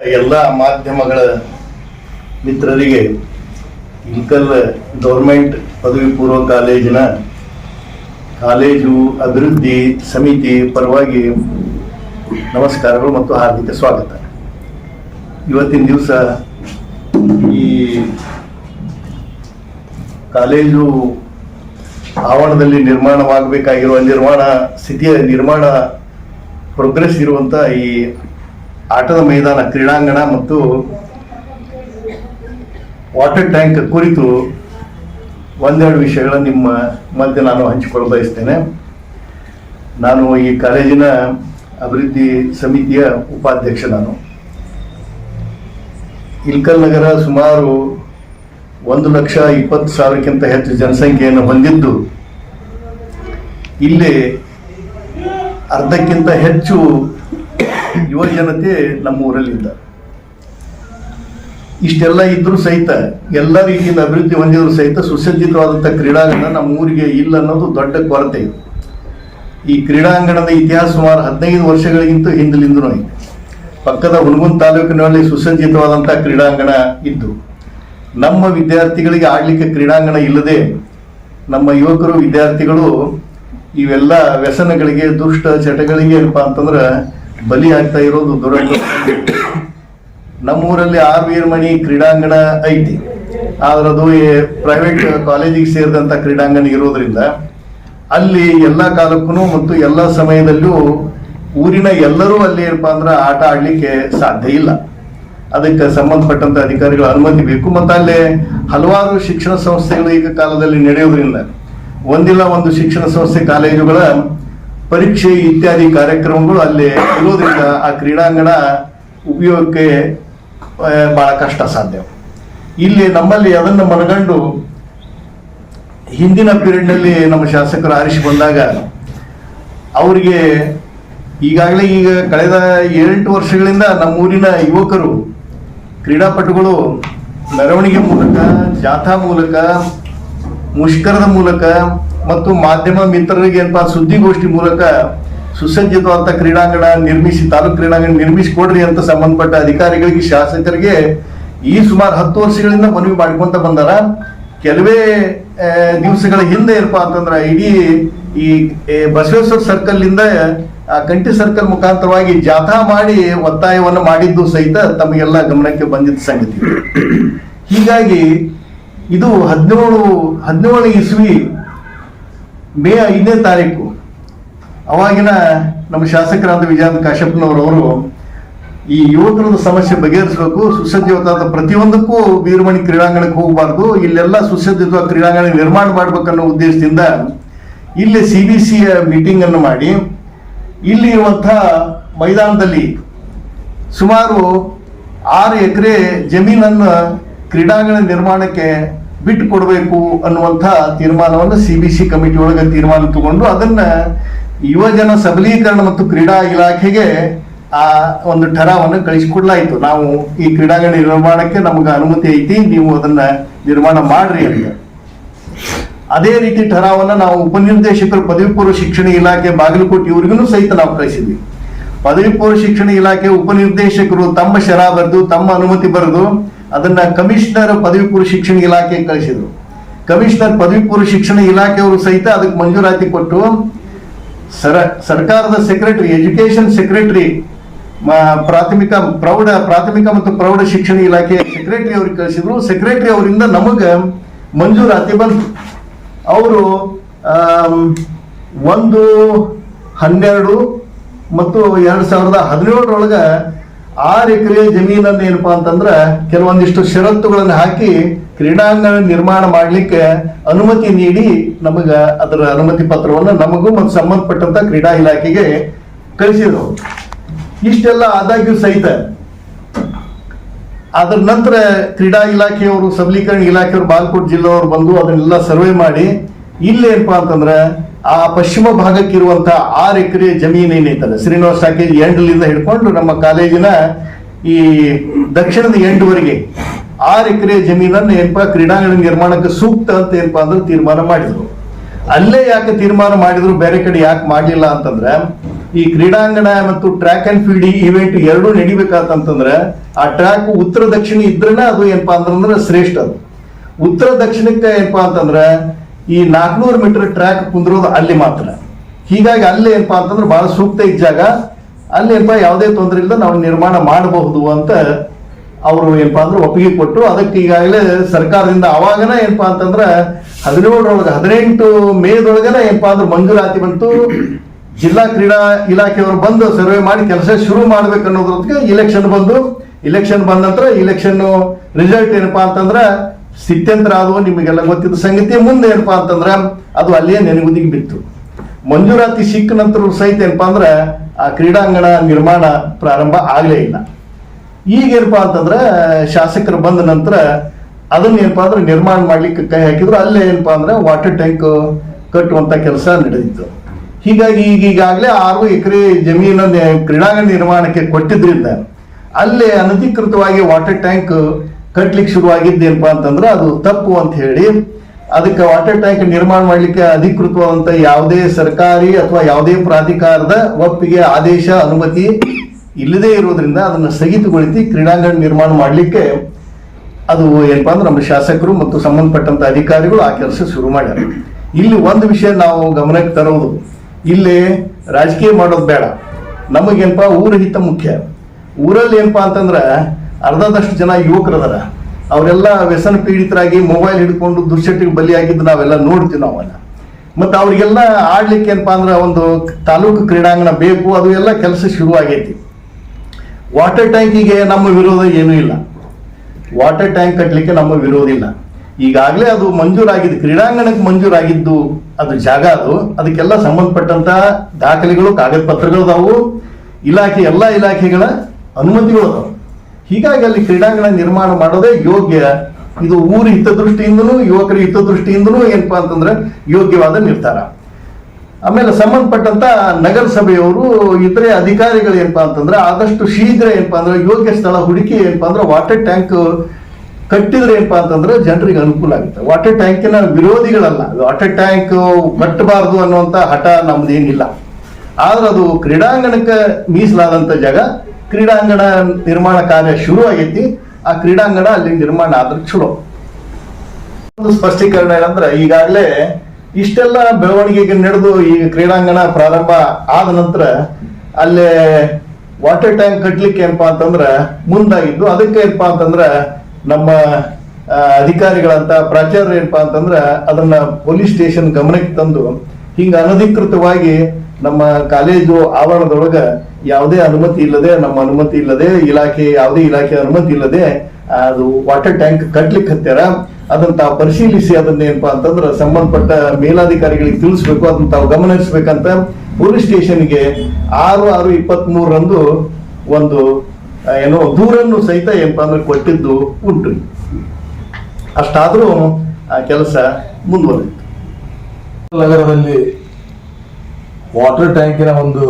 ಎಲ್ಲ ಮಾಧ್ಯಮಗಳ ಮಿತ್ರರಿಗೆ ಇಂಕಲ್ ಗೌರ್ಮೆಂಟ್ ಪದವಿ ಪೂರ್ವ ಕಾಲೇಜಿನ ಕಾಲೇಜು ಅಭಿವೃದ್ಧಿ ಸಮಿತಿ ಪರವಾಗಿ ನಮಸ್ಕಾರಗಳು ಮತ್ತು ಹಾರ್ದಿಕ ಸ್ವಾಗತ. ಇವತ್ತಿನ ದಿವಸ ಈ ಕಾಲೇಜು ಆವರಣದಲ್ಲಿ ನಿರ್ಮಾಣವಾಗಬೇಕಾಗಿರುವ ನಿರ್ಮಾಣ, ಸ್ಥಿತಿಯ ನಿರ್ಮಾಣ ಪ್ರೋಗ್ರೆಸ್ ಇರುವಂಥ ಈ ಆಟದ ಮೈದಾನ, ಕ್ರೀಡಾಂಗಣ ಮತ್ತು ವಾಟರ್ ಟ್ಯಾಂಕ್ ಕುರಿತು ಒಂದೆರಡು ವಿಷಯಗಳ ನಿಮ್ಮ ಮಧ್ಯೆ ನಾನು ಹಂಚಿಕೊಳ್ಳ ಬಯಸ್ತೇನೆ. ನಾನು ಈ ಕಾಲೇಜಿನ ಅಭಿವೃದ್ಧಿ ಸಮಿತಿಯ ಉಪಾಧ್ಯಕ್ಷ ನಾನು. ಇಲ್ಕಲ್ ನಗರ ಸುಮಾರು ಒಂದು ಲಕ್ಷ ಇಪ್ಪತ್ತು ಸಾವಿರಕ್ಕಿಂತ ಹೆಚ್ಚು ಜನಸಂಖ್ಯೆಯನ್ನು ಹೊಂದಿದ್ದು, ಇಲ್ಲಿ ಅರ್ಧಕ್ಕಿಂತ ಹೆಚ್ಚು ಯುವ ಜನತೆ ನಮ್ಮ ಊರಲ್ಲಿದ್ದ ಇಷ್ಟೆಲ್ಲ ಇದ್ರೂ ಸಹಿತ, ಎಲ್ಲ ರೀತಿಯಿಂದ ಅಭಿವೃದ್ಧಿ ಹೊಂದಿದ್ರು ಸಹಿತ ಸುಸಜ್ಜಿತವಾದಂಥ ಕ್ರೀಡಾಂಗಣ ನಮ್ಮ ಊರಿಗೆ ಇಲ್ಲ ಅನ್ನೋದು ದೊಡ್ಡ ಕೊರತೆ. ಇದೆ ಈ ಕ್ರೀಡಾಂಗಣದ ಇತಿಹಾಸ ಸುಮಾರು ಹದಿನೈದು ವರ್ಷಗಳಿಗಿಂತ ಹಿಂದಲಿಂದನೂ ಇದೆ ಪಕ್ಕದ ಹುಣಗುನ್ ತಾಲೂಕಿನಲ್ಲಿ ಸುಸಜ್ಜಿತವಾದಂಥ ಕ್ರೀಡಾಂಗಣ ಇದ್ದು, ನಮ್ಮ ವಿದ್ಯಾರ್ಥಿಗಳಿಗೆ ಆಡ್ಲಿಕ್ಕೆ ಕ್ರೀಡಾಂಗಣ ಇಲ್ಲದೆ, ನಮ್ಮ ಯುವಕರು, ವಿದ್ಯಾರ್ಥಿಗಳು ಇವೆಲ್ಲ ವ್ಯಸನಗಳಿಗೆ, ದುಷ್ಟ ಚಟಗಳಿಗೆ ಏನಪ್ಪಾ ಅಂತಂದ್ರೆ ಬಲಿ ಆಗ್ತಾ ಇರೋದು ದುರಂತ. ನಮ್ಮೂರಲ್ಲಿ ಆರ್ ವೀರಮಣಿ ಕ್ರೀಡಾಂಗಣ ಐತಿ. ಆದ್ರೆ ಅದು ಪ್ರೈವೇಟ್ ಕಾಲೇಜಿಗೆ ಸೇರಿದಂತ ಕ್ರೀಡಾಂಗಣ ಇರೋದ್ರಿಂದ ಅಲ್ಲಿ ಎಲ್ಲ ಕಾಲಕ್ಕೂ ಮತ್ತು ಎಲ್ಲ ಸಮಯದಲ್ಲೂ ಊರಿನ ಎಲ್ಲರೂ ಅಲ್ಲಿ ಏನಪ್ಪಾ ಅಂದ್ರೆ ಆಟ ಆಡ್ಲಿಕ್ಕೆ ಸಾಧ್ಯ ಇಲ್ಲ. ಅದಕ್ಕೆ ಸಂಬಂಧಪಟ್ಟಂತ ಅಧಿಕಾರಿಗಳ ಅನುಮತಿ ಬೇಕು. ಮತ್ತು ಅಲ್ಲಿ ಹಲವಾರು ಶಿಕ್ಷಣ ಸಂಸ್ಥೆಗಳು ಈಗ ಕಾಲದಲ್ಲಿ ನಡೆಯೋದ್ರಿಂದ ಒಂದಿಲ್ಲ ಒಂದು ಶಿಕ್ಷಣ ಸಂಸ್ಥೆ ಕಾಲೇಜುಗಳ ಪರೀಕ್ಷೆ ಇತ್ಯಾದಿ ಕಾರ್ಯಕ್ರಮಗಳು ಅಲ್ಲಿ ಇರೋದ್ರಿಂದ ಆ ಕ್ರೀಡಾಂಗಣ ಉಪಯೋಗಕ್ಕೆ ಬಹಳ ಕಷ್ಟ ಸಾಧ್ಯ. ಇಲ್ಲಿ ನಮ್ಮಲ್ಲಿ ಅದನ್ನು ಮನಗಂಡು ಹಿಂದಿನ ಪೀರಿಯಡ್ನಲ್ಲಿ ನಮ್ಮ ಶಾಸಕರು ಆರಿಸಿ ಬಂದಾಗ ಅವರಿಗೆ ಈಗಾಗಲೇ ಈಗ ಕಳೆದ ಏಳೆಂಟು ವರ್ಷಗಳಿಂದ ನಮ್ಮೂರಿನ ಯುವಕರು ಕ್ರೀಡಾಪಟುಗಳು ಮೆರವಣಿಗೆ ಮೂಲಕ, ಜಾಥಾ ಮೂಲಕ, ಮುಷ್ಕರದ ಮೂಲಕ ಮತ್ತು ಮಾಧ್ಯಮ ಮಿತ್ರರಿಗೆ ಅಂತ ಸುದ್ದಿಗೋಷ್ಠಿ ಮೂಲಕ ಸುಸಜ್ಜಿತವಾದ ಕ್ರೀಡಾಂಗಣ ನಿರ್ಮಿಸಿ, ತಾಲೂಕು ಕ್ರೀಡಾಂಗಣ ನಿರ್ಮಿಸಿ ಕೊಡ್ರಿ ಅಂತ ಸಂಬಂಧಪಟ್ಟ ಅಧಿಕಾರಿಗಳಿಗೆ, ಶಾಸಕರಿಗೆ ಈ ಸುಮಾರು ಹತ್ತು ವರ್ಷಗಳಿಂದ ಮನವಿ ಮಾಡ್ಕೊಂತ ಬಂದಾರ. ಕೆಲವೇ ದಿವಸಗಳ ಹಿಂದೆ ಏನಪ್ಪಾ ಅಂತಂದ್ರೆ ಇಡೀ ಈ ಬಸವೇಶ್ವರ ಸರ್ಕಲ್ ಇಂದ ಕಂಟಿ ಸರ್ಕಲ್ ಮುಖಾಂತರವಾಗಿ ಜಾಥಾ ಮಾಡಿ ಒತ್ತಾಯವನ್ನು ಮಾಡಿದ್ದು ಸಹಿತ ತಮಗೆಲ್ಲ ಗಮನಕ್ಕೆ ಬಂದಿದ್ದ ಸಂಗತಿ. ಹೀಗಾಗಿ ಇದು ಹದಿನೇಳು ಹದಿನೇಳು ಇಸ್ವಿ ಮೇ ಐದನೇ ತಾರೀಕು, ಅವಾಗಿನ ನಮ್ಮ ಶಾಸಕರಾದ ವಿಜಯಾಂತ ಕಾಶ್ಯಪ್ಪನವರವರು ಈ ಯುವಕರದ ಸಮಸ್ಯೆ ಬಗೆಹರಿಸಬೇಕು, ಸುಸಜ್ಜಿತವಾದ ಪ್ರತಿಯೊಂದಕ್ಕೂ ವೀರಮಣಿ ಕ್ರೀಡಾಂಗಣಕ್ಕೆ ಹೋಗಬಾರ್ದು, ಇಲ್ಲೆಲ್ಲ ಸುಸಜ್ಜಿತವಾದ ಕ್ರೀಡಾಂಗಣ ನಿರ್ಮಾಣ ಮಾಡಬೇಕನ್ನೋ ಉದ್ದೇಶದಿಂದ ಇಲ್ಲಿ ಸಿ ಬಿ ಸಿಯ ಮೀಟಿಂಗ್ ಅನ್ನು ಮಾಡಿ, ಇಲ್ಲಿ ಇರುವಂತಹ ಮೈದಾನದಲ್ಲಿ ಸುಮಾರು ಆರು ಎಕರೆ ಜಮೀನನ್ನು ಕ್ರೀಡಾಂಗಣ ನಿರ್ಮಾಣಕ್ಕೆ ಬಿಟ್ಟು ಕೊಡಬೇಕು ಅನ್ನುವಂಥ ತೀರ್ಮಾನವನ್ನು ಸಿ ಬಿ ಸಿ ಕಮಿಟಿ ಒಳಗೆ ತೀರ್ಮಾನ ತಗೊಂಡು ಅದನ್ನ ಯುವಜನ ಸಬಲೀಕರಣ ಮತ್ತು ಕ್ರೀಡಾ ಇಲಾಖೆಗೆ ಆ ಒಂದು ಠರಾವನ್ನು ಕಳಿಸಿಕೊಡ್ಲಾಯಿತು. ನಾವು ಈ ಕ್ರೀಡಾಂಗಣ ನಿರ್ಮಾಣಕ್ಕೆ ನಮಗೆ ಅನುಮತಿ ಐತಿ, ನೀವು ಅದನ್ನ ನಿರ್ಮಾಣ ಮಾಡ್ರಿ ಅಂತ. ಅದೇ ರೀತಿ ಠರಾವನ್ನ ನಾವು ಉಪನಿರ್ದೇಶಕರು ಪದವಿ ಪೂರ್ವ ಶಿಕ್ಷಣ ಇಲಾಖೆ ಬಾಗಲಕೋಟೆ ಇವರಿಗೂ ಸಹಿತ ನಾವು ಕಳಿಸಿದ್ವಿ. ಪದವಿ ಪೂರ್ವ ಶಿಕ್ಷಣ ಇಲಾಖೆ ಉಪನಿರ್ದೇಶಕರು ತಮ್ಮ ಶರ ಬರೆದು ತಮ್ಮ ಅನುಮತಿ ಬರೆದು ಅದನ್ನ ಕಮಿಷನರ್ ಪದವಿ ಪೂರ್ವ ಶಿಕ್ಷಣ ಇಲಾಖೆಗೆ ಕಳಿಸಿದ್ರು. ಕಮಿಷನರ್ ಪದವಿ ಪೂರ್ವ ಶಿಕ್ಷಣ ಇಲಾಖೆಯವರು ಸಹಿತ ಅದಕ್ಕೆ ಮಂಜೂರಾತಿ ಕೊಟ್ಟು, ಸರ, ಸರ್ಕಾರದ ಸೆಕ್ರೆಟರಿ ಎಜುಕೇಶನ್ ಸೆಕ್ರೆಟರಿ ಪ್ರಾಥಮಿಕ, ಪ್ರೌಢ, ಪ್ರಾಥಮಿಕ ಮತ್ತು ಪ್ರೌಢ ಶಿಕ್ಷಣ ಇಲಾಖೆ ಸೆಕ್ರೆಟರಿ ಅವ್ರಿಗೆ ಕಳಿಸಿದ್ರು. ಸೆಕ್ರೆಟರಿ ಅವರಿಂದ ನಮಗೆ ಮಂಜೂರಾತಿ ಬಂತು. ಅವರು ಒಂದು, ಹನ್ನೆರಡು ಮತ್ತು ಎರಡು ಸಾವಿರದ ಹದಿನೇಳರೊಳಗ ಆರು ಎಕರೆ ಜಮೀನನ್ನು ಏನಪ್ಪಾ ಅಂತಂದ್ರ ಕೆಲವೊಂದಿಷ್ಟು ಷರತ್ತುಗಳನ್ನು ಹಾಕಿ ಕ್ರೀಡಾಂಗಣ ನಿರ್ಮಾಣ ಮಾಡಲಿಕ್ಕೆ ಅನುಮತಿ ನೀಡಿ ನಮಗ ಅದರ ಅನುಮತಿ ಪತ್ರವನ್ನು ನಮಗೂ ಮತ್ತು ಸಂಬಂಧಪಟ್ಟಂತ ಕ್ರೀಡಾ ಇಲಾಖೆಗೆ ಕಳಿಸಿದ್ರು. ಇಷ್ಟೆಲ್ಲ ಆದಾಗ್ಯೂ ಸಹಿತ. ಅದ್ರ ನಂತರ ಕ್ರೀಡಾ ಇಲಾಖೆಯವರು, ಸಬಲೀಕರಣ ಇಲಾಖೆಯವರು, ಬಾಗಲಕೋಟೆ ಜಿಲ್ಲೆಯವರು ಬಂದು ಅದನ್ನೆಲ್ಲ ಸರ್ವೆ ಮಾಡಿ ಇಲ್ಲಿ ಅಂತಂದ್ರೆ ಅಂತಂದ್ರ ಆ ಪಶ್ಚಿಮ ಭಾಗಕ್ಕೆ ಇರುವಂತ ಆರು ಎಕರೆ ಜಮೀನು ಏನೈತಲ್ಲ ಶ್ರೀನಿವಾಸ ಟಾಕೇಜ್ ಎಂಡ್ಲಿಂದ ಹಿಡ್ಕೊಂಡು ನಮ್ಮ ಕಾಲೇಜಿನ ಈ ದಕ್ಷಿಣದ ಎಂಡ್ವರೆಗೆ ಆರು ಎಕರೆ ಜಮೀನನ್ನು ಏನಪ್ಪ ಕ್ರೀಡಾಂಗಣ ನಿರ್ಮಾಣಕ್ಕೆ ಸೂಕ್ತ ಅಂತ ಏನಪ್ಪಾ ಅಂದ್ರೆ ತೀರ್ಮಾನ ಮಾಡಿದ್ರು. ಅಲ್ಲೇ ಯಾಕೆ ತೀರ್ಮಾನ ಮಾಡಿದ್ರು, ಬೇರೆ ಕಡೆ ಯಾಕೆ ಮಾಡಲಿಲ್ಲ ಅಂತಂದ್ರೆ, ಈ ಕ್ರೀಡಾಂಗಣ ಮತ್ತು ಟ್ರ್ಯಾಕ್ ಅಂಡ್ ಫೀಲ್ಡ್ ಇವೆಂಟ್ ಎರಡೂ ನಡಿಬೇಕಂತಂದ್ರೆ ಆ ಟ್ರ್ಯಾಕ್ ಉತ್ತರ ದಕ್ಷಿಣ ಇದ್ರನ ಅದು ಏನಪ್ಪಾ ಅಂತಂದ್ರೆ ಶ್ರೇಷ್ಠ ಅದು. ಉತ್ತರ ದಕ್ಷಿಣಕ್ಕೆ ಏನಪ್ಪಾ ಅಂತಂದ್ರೆ ಈ ನಾಲ್ಕುನೂರು ಮೀಟರ್ ಟ್ರ್ಯಾಕ್ ಕುಂದಿರೋದು ಅಲ್ಲಿ ಮಾತ್ರ. ಹೀಗಾಗಿ ಅಲ್ಲಿ ಏನಪ್ಪಾ ಅಂತಂದ್ರೆ ಬಹಳ ಸೂಕ್ತ ಇದ್ದ ಜಾಗ. ಅಲ್ಲಿ ಏನಪ್ಪಾ ಯಾವುದೇ ತೊಂದರೆ ಇಲ್ಲದೆ ನಾವು ನಿರ್ಮಾಣ ಮಾಡಬಹುದು ಅಂತ ಅವರು ಏನಪ್ಪಾ ಅಂದ್ರೆ ಒಪ್ಪಿಗೆ ಕೊಟ್ಟು ಅದಕ್ಕೆ ಈಗಾಗಲೇ ಸರ್ಕಾರದಿಂದ ಅವಾಗನ ಏನಪ್ಪಾ ಅಂತಂದ್ರೆ ಹದಿನೇಳರೊಳಗೆ, ಹದಿನೆಂಟು ಮೇದೊಳಗನ ಏನಪ್ಪಾ ಅಂದ್ರೆ ಮಂಜೂರಾತಿ ಬಂತು. ಜಿಲ್ಲಾ ಕ್ರೀಡಾ ಇಲಾಖೆಯವರು ಬಂದು ಸರ್ವೆ ಮಾಡಿ ಕೆಲಸ ಶುರು ಮಾಡ್ಬೇಕು ಅನ್ನೋದ್ರೊತ್ತಿಗೆ ಇಲೆಕ್ಷನ್ ಬಂದು. ಇಲೆಕ್ಷನ್ ಬಂದ ನಂತರ ಇಲೆಕ್ಷನ್ ರಿಸಲ್ಟ್ ಏನಪ್ಪಾ ಅಂತಂದ್ರ ಸ್ಥಿತ್ಯಂತರ ಆದವು ನಿಮಗೆಲ್ಲ ಗೊತ್ತಿದ್ದ ಸಂಗತಿ ಮುಂದೆ ಏನಪ್ಪಾ ಅಂತಂದ್ರ ಅದು ಅಲ್ಲೇ ನೆನಗುದಿಗೆ ಬಿತ್ತು. ಮಂಜೂರಾತಿ ಸಿಕ್ಕ ನಂತರ ಸಹಿತ ಏನಪ್ಪಾ ಅಂದ್ರೆ ಆ ಕ್ರೀಡಾಂಗಣ ನಿರ್ಮಾಣ ಪ್ರಾರಂಭ ಆಗಲೇ ಇಲ್ಲ. ಈಗ ಏನಪ್ಪಾ ಅಂತಂದ್ರೆ ಶಾಸಕರು ಬಂದ ನಂತರ ಅದನ್ನ ಏನಪ್ಪಾ ಅಂದ್ರೆ ನಿರ್ಮಾಣ ಮಾಡ್ಲಿಕ್ಕೆ ಕೈ ಹಾಕಿದ್ರು. ಅಲ್ಲೇ ಏನಪ್ಪಾ ಅಂದ್ರೆ ವಾಟರ್ ಟ್ಯಾಂಕ್ ಕಟ್ಟುವಂತ ಕೆಲಸ ನಡೆದಿತ್ತು. ಹೀಗಾಗಿ ಈಗ ಈಗಾಗಲೇ ಆರು ಎಕರೆ ಜಮೀನು ಕ್ರೀಡಾಂಗಣ ನಿರ್ಮಾಣಕ್ಕೆ ಕೊಟ್ಟಿದ್ರಿಂದ ಅಲ್ಲೇ ಅನಧಿಕೃತವಾಗಿ ವಾಟರ್ ಟ್ಯಾಂಕ್ ಕಟ್ಲಿಕ್ಕೆ ಶುರುವಾಗಿದ್ದೇನಪ್ಪಾ ಅಂತಂದ್ರೆ ಅದು ತಪ್ಪು ಅಂತ ಹೇಳಿ ಅದಕ್ಕೆ ವಾಟರ್ ಟ್ಯಾಂಕ್ ನಿರ್ಮಾಣ ಮಾಡಲಿಕ್ಕೆ ಅಧಿಕೃತವಾದಂಥ ಯಾವುದೇ ಸರ್ಕಾರಿ ಅಥವಾ ಯಾವುದೇ ಪ್ರಾಧಿಕಾರದ ಒಪ್ಪಿಗೆ, ಆದೇಶ, ಅನುಮತಿ ಇಲ್ಲದೇ ಇರೋದ್ರಿಂದ ಅದನ್ನು ಸ್ಥಗಿತಗೊಳಿಸಿ ಕ್ರೀಡಾಂಗಣ ನಿರ್ಮಾಣ ಮಾಡಲಿಕ್ಕೆ ಅದು ಏನಪ್ಪ ಅಂದ್ರೆ ನಮ್ಮ ಶಾಸಕರು ಮತ್ತು ಸಂಬಂಧಪಟ್ಟಂತ ಅಧಿಕಾರಿಗಳು ಆ ಕೆಲಸ ಶುರು ಮಾಡ್ಯಾರ. ಇಲ್ಲಿ ಒಂದು ವಿಷಯ ನಾವು ಗಮನಕ್ಕೆ ತರೋದು, ಇಲ್ಲಿ ರಾಜಕೀಯ ಮಾಡೋದು ಬೇಡ. ನಮಗೇನಪ್ಪ ಊರ ಹಿತ ಮುಖ್ಯ. ಊರಲ್ಲಿ ಏನಪ್ಪಾ ಅಂತಂದ್ರ ಅರ್ಧದಷ್ಟು ಜನ ಯುವಕರದಾರ. ಅವರೆಲ್ಲ ವ್ಯಸನ ಪೀಡಿತರಾಗಿ ಮೊಬೈಲ್ ಹಿಡ್ಕೊಂಡು ದುಶ್ಚಟಿಗೆ ಬಲಿಯಾಗಿದ್ದು ನಾವೆಲ್ಲ ನೋಡ್ತೀವಿ ನಾವೆಲ್ಲ ಮತ್ತೆ ಅವರಿಗೆಲ್ಲ ಆಡ್ಲಿಕ್ಕೆ ಏನಪ್ಪ ಅಂದ್ರೆ ಒಂದು ತಾಲೂಕು ಕ್ರೀಡಾಂಗಣ ಬೇಕು, ಅದು ಎಲ್ಲ ಕೆಲಸ ಶುರು ಆಗೈತಿ ವಾಟರ್ ಟ್ಯಾಂಕಿಗೆ ನಮ್ಮ ವಿರೋಧ ಏನೂ ಇಲ್ಲ. ವಾಟರ್ ಟ್ಯಾಂಕ್ ಕಟ್ಟಲಿಕ್ಕೆ ನಮ್ಮ ವಿರೋಧ ಇಲ್ಲ. ಈಗಾಗಲೇ ಅದು ಮಂಜೂರಾಗಿದ್ದು, ಕ್ರೀಡಾಂಗಣಕ್ಕೆ ಮಂಜೂರಾಗಿದ್ದು ಅದು ಜಾಗ ಅದು. ಅದಕ್ಕೆಲ್ಲ ಸಂಬಂಧಪಟ್ಟಂತ ದಾಖಲೆಗಳು ಕಾಗದ ಪತ್ರಗಳು ಅದಾವು. ಇಲಾಖೆ, ಎಲ್ಲ ಇಲಾಖೆಗಳ ಅನುಮತಿಗಳು ಅದಾವು. ಹೀಗಾಗಿ ಅಲ್ಲಿ ಕ್ರೀಡಾಂಗಣ ನಿರ್ಮಾಣ ಮಾಡೋದೇ ಯೋಗ್ಯ. ಇದು ಊರ ಹಿತದೃಷ್ಟಿಯಿಂದನೂ, ಯುವಕರ ಹಿತದೃಷ್ಟಿಯಿಂದನೂ ಏನಪ್ಪಾ ಅಂತಂದ್ರೆ ಯೋಗ್ಯವಾದ ನಿರ್ಧಾರ. ಆಮೇಲೆ ಸಂಬಂಧಪಟ್ಟಂತ ನಗರಸಭೆಯವರು, ಇತರೆ ಅಧಿಕಾರಿಗಳು ಏನಪ್ಪಾ ಅಂತಂದ್ರೆ ಆದಷ್ಟು ಶೀಘ್ರ ಏನಪ್ಪಾ ಅಂದ್ರೆ ಯೋಗ್ಯ ಸ್ಥಳ ಹುಡುಕಿ ಏನಪ್ಪಾ ಅಂದ್ರೆ ವಾಟರ್ ಟ್ಯಾಂಕ್ ಕಟ್ಟಿದ್ರೆ ಏನಪ್ಪಾ ಅಂತಂದ್ರೆ ಜನರಿಗೆ ಅನುಕೂಲ ಆಗುತ್ತೆ. ವಾಟರ್ ಟ್ಯಾಂಕಿನ ವಿರೋಧಿಗಳಲ್ಲ. ವಾಟರ್ ಟ್ಯಾಂಕ್ ಕಟ್ಟಬಾರದು ಅನ್ನುವಂತ ಹಠ ನಮ್ದೇನಿಲ್ಲ. ಆದ್ರೆ ಅದು ಕ್ರೀಡಾಂಗಣಕ್ಕೆ ಮೀಸಲಾದಂತ ಜಾಗ ಕ್ರೀಡಾಂಗಣ ನಿರ್ಮಾಣ ಕಾರ್ಯ ಶುರು ಆಗೈತಿ ಆ ಕ್ರೀಡಾಂಗಣ ಅಲ್ಲಿ ನಿರ್ಮಾಣ ಆದ್ರೆ ಚಲೋ. ಒಂದು ಸ್ಪಷ್ಟೀಕರಣ ಏನಂದ್ರೆ, ಈಗಾಗಲೇ ಇಷ್ಟೆಲ್ಲ ಬೆಳವಣಿಗೆಗೆ ನಡೆದು ಈ ಕ್ರೀಡಾಂಗಣ ಪ್ರಾರಂಭ ಆದ ನಂತರ ಅಲ್ಲೇ ವಾಟರ್ ಟ್ಯಾಂಕ್ ಕಟ್ಟಲಿಕ್ಕೆ ಏನಪ್ಪಾ ಅಂತಂದ್ರ ಮುಂದಾಗಿದ್ದು, ಅದಕ್ಕೆ ಏನಪ್ಪಾ ಅಂತಂದ್ರ ನಮ್ಮ ಅಧಿಕಾರಿಗಳಂತ ಪ್ರಾಚಾರ್ಯ ಏನಪ್ಪಾ ಅಂತಂದ್ರ ಅದನ್ನ ಪೊಲೀಸ್ ಸ್ಟೇಷನ್ ಗಮನಕ್ಕೆ ತಂದು ಹಿಂಗ ಅನಧಿಕೃತವಾಗಿ ನಮ್ಮ ಕಾಲೇಜು ಆವರಣದೊಳಗ ಯಾವುದೇ ಅನುಮತಿ ಇಲ್ಲದೆ, ನಮ್ಮ ಅನುಮತಿ ಇಲ್ಲದೆ, ಇಲಾಖೆ ಯಾವುದೇ ಇಲಾಖೆ ಅನುಮತಿ ಇಲ್ಲದೆ ಅದು ವಾಟರ್ ಟ್ಯಾಂಕ್ ಕಟ್ಲಿಕ್ಕೆ ಹತ್ಯಾರ. ಅದನ್ನ ತಾವು ಪರಿಶೀಲಿಸಿ ಅದನ್ನ ಏನಪ್ಪಾ ಅಂತಂದ್ರೆ ಸಂಬಂಧಪಟ್ಟ ಮೇಲಾಧಿಕಾರಿಗಳಿಗೆ ತಿಳಿಸ್ಬೇಕು, ಅದನ್ನ ತಾವು ಗಮನಿಸ್ಬೇಕಂತ ಪೊಲೀಸ್ ಸ್ಟೇಷನ್ಗೆ ಆರು ಆರು ಇಪ್ಪತ್ತ್ ಮೂರರಂದು ಒಂದು ಏನೋ ದೂರನ್ನು ಸಹಿತ ಏನಪ್ಪಾ ಅಂದ್ರೆ ಕೊಟ್ಟಿದ್ದು ಉಂಟು. ಅಷ್ಟಾದರೂ ಆ, ಕೆಲಸ ಮುಂದುವರೆದಿತ್ತು. ನಗರದಲ್ಲಿ ವಾಟರ್ ಟ್ಯಾಂಕಿನ ಒಂದು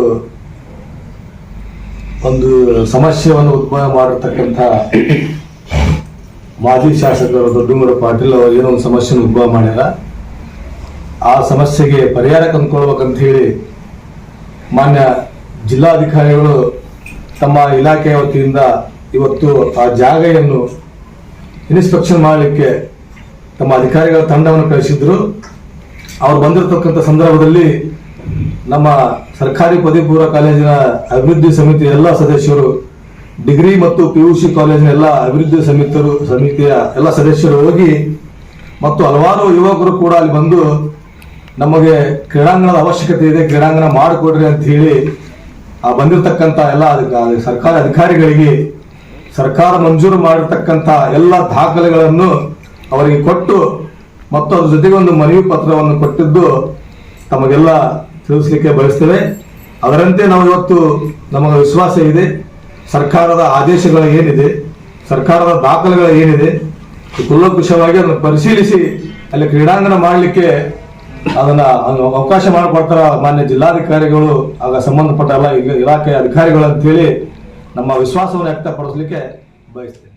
ಒಂದು ಸಮಸ್ಯೆಯನ್ನು ಉದ್ಭವ ಮಾಡಿರ್ತಕ್ಕಂಥ ಮಾಜಿ ಶಾಸಕರು ದೊಡ್ಡಮೂರ ಪಾಟೀಲ್ ಅವರು ಏನೋ ಒಂದು ಸಮಸ್ಯೆಯನ್ನು ಉದ್ಭವ ಮಾಡ್ಯಾರ. ಆ ಸಮಸ್ಯೆಗೆ ಪರಿಹಾರ ಕಂದ್ಕೊಳ್ಬೇಕಂತ ಹೇಳಿ ಮಾನ್ಯ ಜಿಲ್ಲಾಧಿಕಾರಿಗಳು ತಮ್ಮ ಇಲಾಖೆಯ ವತಿಯಿಂದ ಇವತ್ತು ಆ ಜಾಗೆಯನ್ನು ಇನ್ಸ್ಪೆಕ್ಷನ್ ಮಾಡಲಿಕ್ಕೆ ತಮ್ಮ ಅಧಿಕಾರಿಗಳ ತಂಡವನ್ನು ಕಳಿಸಿದ್ರು. ಅವ್ರು ಬಂದಿರತಕ್ಕಂಥ ಸಂದರ್ಭದಲ್ಲಿ ನಮ್ಮ ಸರ್ಕಾರಿ ಪದವಿ ಪೂರ್ವ ಕಾಲೇಜಿನ ಅಭಿವೃದ್ಧಿ ಸಮಿತಿಯ ಎಲ್ಲ ಸದಸ್ಯರು, ಡಿಗ್ರಿ ಮತ್ತು ಪಿ ಯು ಸಿ ಕಾಲೇಜಿನ ಎಲ್ಲ ಅಭಿವೃದ್ಧಿ ಸಮಿತಿಯರು ಸಮಿತಿಯ ಎಲ್ಲ ಸದಸ್ಯರು ಹೋಗಿ ಮತ್ತು ಹಲವಾರು ಯುವಕರು ಕೂಡ ಅಲ್ಲಿ ಬಂದು ನಮಗೆ ಕ್ರೀಡಾಂಗಣದ ಅವಶ್ಯಕತೆ ಇದೆ, ಕ್ರೀಡಾಂಗಣ ಮಾಡಿಕೊಡ್ರಿ ಅಂತ ಹೇಳಿ ಆ ಬಂದಿರತಕ್ಕಂಥ ಎಲ್ಲ ಸರ್ಕಾರಿ ಅಧಿಕಾರಿಗಳಿಗೆ ಸರ್ಕಾರ ಮಂಜೂರು ಮಾಡಿರ್ತಕ್ಕಂಥ ಎಲ್ಲ ದಾಖಲೆಗಳನ್ನು ಅವರಿಗೆ ಕೊಟ್ಟು ಮತ್ತು ಅದ್ರ ಜೊತೆಗೆ ಒಂದು ಮನವಿ ಪತ್ರವನ್ನು ಕೊಟ್ಟಿದ್ದು ತಮಗೆಲ್ಲ ತಿಳಿಸ್ಲಿಕ್ಕೆ ಬಯಸ್ತೇವೆ ಅದರಂತೆ ನಾವು ಇವತ್ತು ನಮಗೆ ವಿಶ್ವಾಸ ಇದೆ. ಸರ್ಕಾರದ ಆದೇಶಗಳು ಏನಿದೆ, ಸರ್ಕಾರದ ದಾಖಲೆಗಳು ಏನಿದೆ ಕುಲಕುಶವಾಗಿ ಅದನ್ನು ಪರಿಶೀಲಿಸಿ ಅಲ್ಲಿ ಕ್ರೀಡಾಂಗಣ ಮಾಡಲಿಕ್ಕೆ ಅದನ್ನ ಅವಕಾಶ ಮಾಡಿಕೊಡ್ತಾರ ಮಾನ್ಯ ಜಿಲ್ಲಾಧಿಕಾರಿಗಳು, ಆಗ ಸಂಬಂಧಪಟ್ಟ ಎಲ್ಲ ಇಲಾಖೆಯ ಅಧಿಕಾರಿಗಳು ಅಂತೇಳಿ ನಮ್ಮ ವಿಶ್ವಾಸವನ್ನು ವ್ಯಕ್ತಪಡಿಸಲಿಕ್ಕೆ ಬಯಸ್ತೇವೆ.